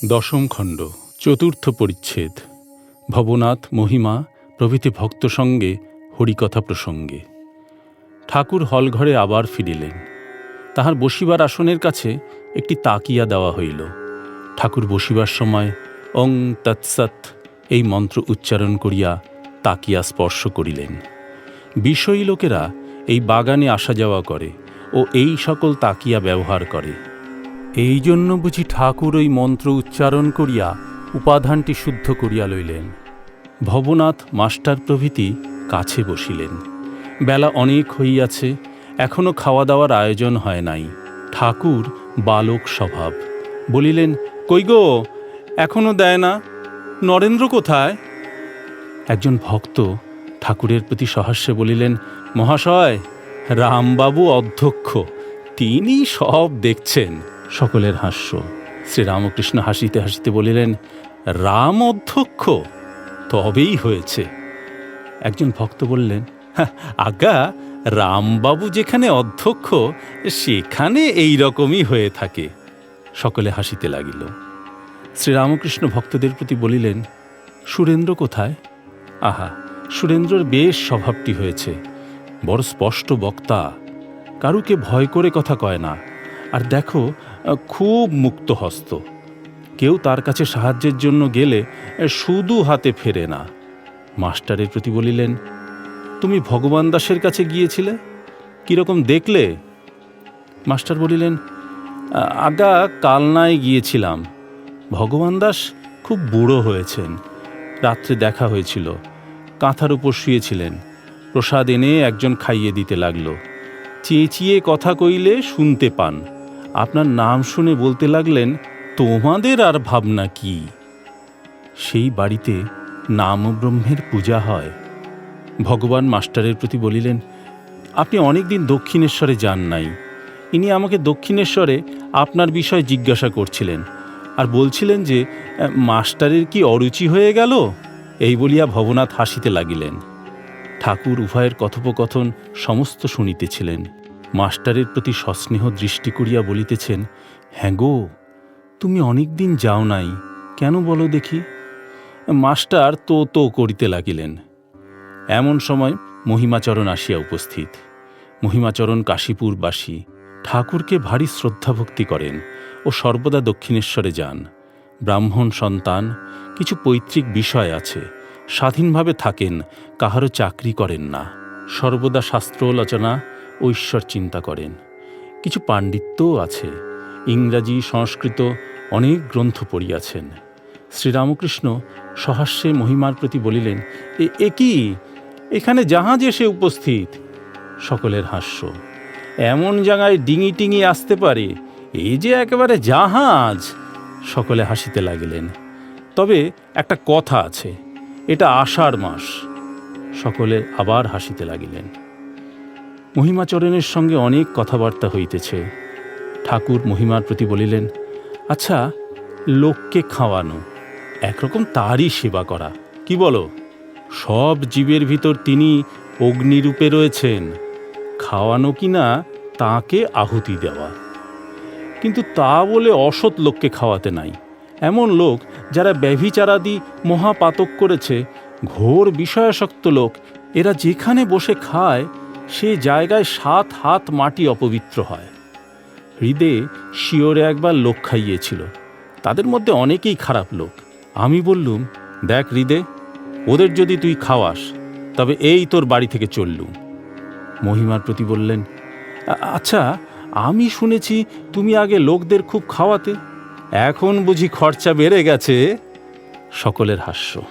দশম খণ্ড, চতুর্থ পরিচ্ছেদ, ভবনাথ মহিমা প্রভৃতি ভক্ত সঙ্গে, হরিকথা প্রসঙ্গে। ঠাকুর হলঘরে আবার ফিরিলেন। তাহার বসিবার আসনের কাছে একটি তাকিয়া দেওয়া হইল। ঠাকুর বসিবার সময় অং তৎসৎ এই মন্ত্র উচ্চারণ করিয়া তাকিয়া স্পর্শ করিলেন। বিষয়ী লোকেরা এই বাগানে আসা যাওয়া করে ও এই সকল তাকিয়া ব্যবহার করে। এই জন্য বুঝি ঠাকুর ওই মন্ত্র উচ্চারণ করিয়া উপাধানটি শুদ্ধ করিয়া লইলেন। ভবনাথ মাস্টার প্রভৃতি কাছে বসিলেন। বেলা অনেক হইয়াছে, এখনও খাওয়া দাওয়ার আয়োজন হয় নাই। ঠাকুর বালক স্বভাব। বলিলেন, কই গো, এখনও দেয় না? নরেন্দ্র কোথায়? একজন ভক্ত ঠাকুরের প্রতি সহাস্যে বলিলেন, মহাশয়, রামবাবু অধ্যক্ষ তিনি সব দেখছেন। সকলের হাস্য। শ্রীরামকৃষ্ণ হাসিতে হাসিতে বলিলেন রাম অধ্যক্ষ তবেই হয়েছে। একজন ভক্ত বললেন "হ্যাঁ, আজ্ঞা রামবাবু যেখানে অধ্যক্ষ সেখানে এই রকমই হয়ে থাকে। সকলে হাসিতে লাগিল। শ্রীরামকৃষ্ণ ভক্তদের প্রতি বলিলেন সুরেন্দ্র কোথায়? আহা সুরেন্দ্রর বেশ স্বভাবটি হয়েছে। বড় স্পষ্ট বক্তা। কারুকে ভয় করে কথা কয় না। আর দেখো খুব মুক্ত হস্ত কেউ তার কাছে সাহায্যের জন্য গেলে শুধু হাতে ফেরে না। মাস্টারের প্রতি বলিলেন, তুমি ভগবান দাসের কাছে গিয়েছিলে? কীরকম দেখলে? মাস্টার বলিলেন, আগা কালনায় গিয়েছিলাম। ভগবান দাস খুব বুড়ো হয়েছেন। রাত্রে দেখা হয়েছিল। কাঁথার উপর শুয়েছিলেন। প্রসাদ এনে একজন খাইয়ে দিতে লাগল। চেঁচিয়ে কথা কইলে শুনতে পান। আপনার নাম শুনে বলতে লাগলেন, তোমাদের আর ভাবনা কি? সেই বাড়িতে নামব্রহ্মের পূজা হয়। ভগবান মাস্টারের প্রতি বলিলেন, আপনি অনেকদিন দক্ষিণেশ্বরে যান নাই। ইনি আমাকে দক্ষিণেশ্বরে আপনার বিষয়ে জিজ্ঞাসা করছিলেন আর বলছিলেন যে, মাস্টারের কি অরুচি হয়ে গেল? এই বলিয়া ভবনাথ হাসিতে লাগিলেন। ঠাকুর উভয়ের কথোপকথন সমস্ত শুনিতেছিলেন। মাস্টারের প্রতি সস্নেহ দৃষ্টি করিয়া বলিতেছেন হ্যাঁ গো, তুমি অনেক দিন যাও নাই, কেন বলো দেখি? মাস্টার তো তো করিতে লাগিলেন। এমন সময় মহিমাচরণ আসিয়া উপস্থিত। মহিমাচরণ কাশীপুরবাসী ঠাকুরকে ভারী শ্রদ্ধাভক্তি করেন ও সর্বদা দক্ষিণেশ্বরে যান। ব্রাহ্মণ সন্তান, কিছু পৈতৃক বিষয় আছে, স্বাধীনভাবে থাকেন, কাহারও চাকরি করেন না। সর্বদা শাস্ত্রলোচনা ঈশ্বর চিন্তা করেন। কিছু পাণ্ডিত্যও আছে। ইংরাজি, সংস্কৃত অনেক গ্রন্থ পড়িয়াছেন। শ্রীরামকৃষ্ণ সহাস্যে মহিমার প্রতি বলিলেন, "এ- এ কি? এখানে জাহাজ এসে উপস্থিত? সকলের হাস্য। এমন জায়গায় ডিঙি টিঙি আসতে পারে, এই যে একেবারে জাহাজ! সকলে হাসিতে লাগিলেন। তবে একটা কথা আছে, এটা আষাঢ় মাস। সকলে আবার হাসিতে লাগিলেন। মহিমাচরণের সঙ্গে অনেক কথাবার্তা হইতেছে। ঠাকুর মহিমার প্রতি বলিলেন আচ্ছা লোককে খাওয়ানো, একরকম তারই সেবা করা, কি বলো? সব জীবের ভিতর তিনি অগ্নিরূপে রয়েছেন, খাওয়ানো কিনা তাকে আহুতি দেওয়া। কিন্তু তা বলে অসৎ লোককে খাওয়াতে নাই। এমন লোক যারা ব্যভিচারাদি মহাপাতক করেছে, ঘোর বিষয়াসক্ত লোক, এরা যেখানে বসে খায় সে জায়গায় সাত হাত মাটি অপবিত্র হয়। হৃদে শিওরে একবার লোক খাইয়েছিল। তাদের মধ্যে অনেকেই খারাপ লোক। আমি বললুম, দেখ হৃদে, ওদের যদি তুই খাওয়াস, তবে এই তোর বাড়ি থেকে চললুম। মহিমার প্রতি বললেন আচ্ছা আমি শুনেছি তুমি আগে লোকদের খুব খাওয়াতে। এখন বুঝি খরচা বেড়ে গেছে? সকলের হাস্য।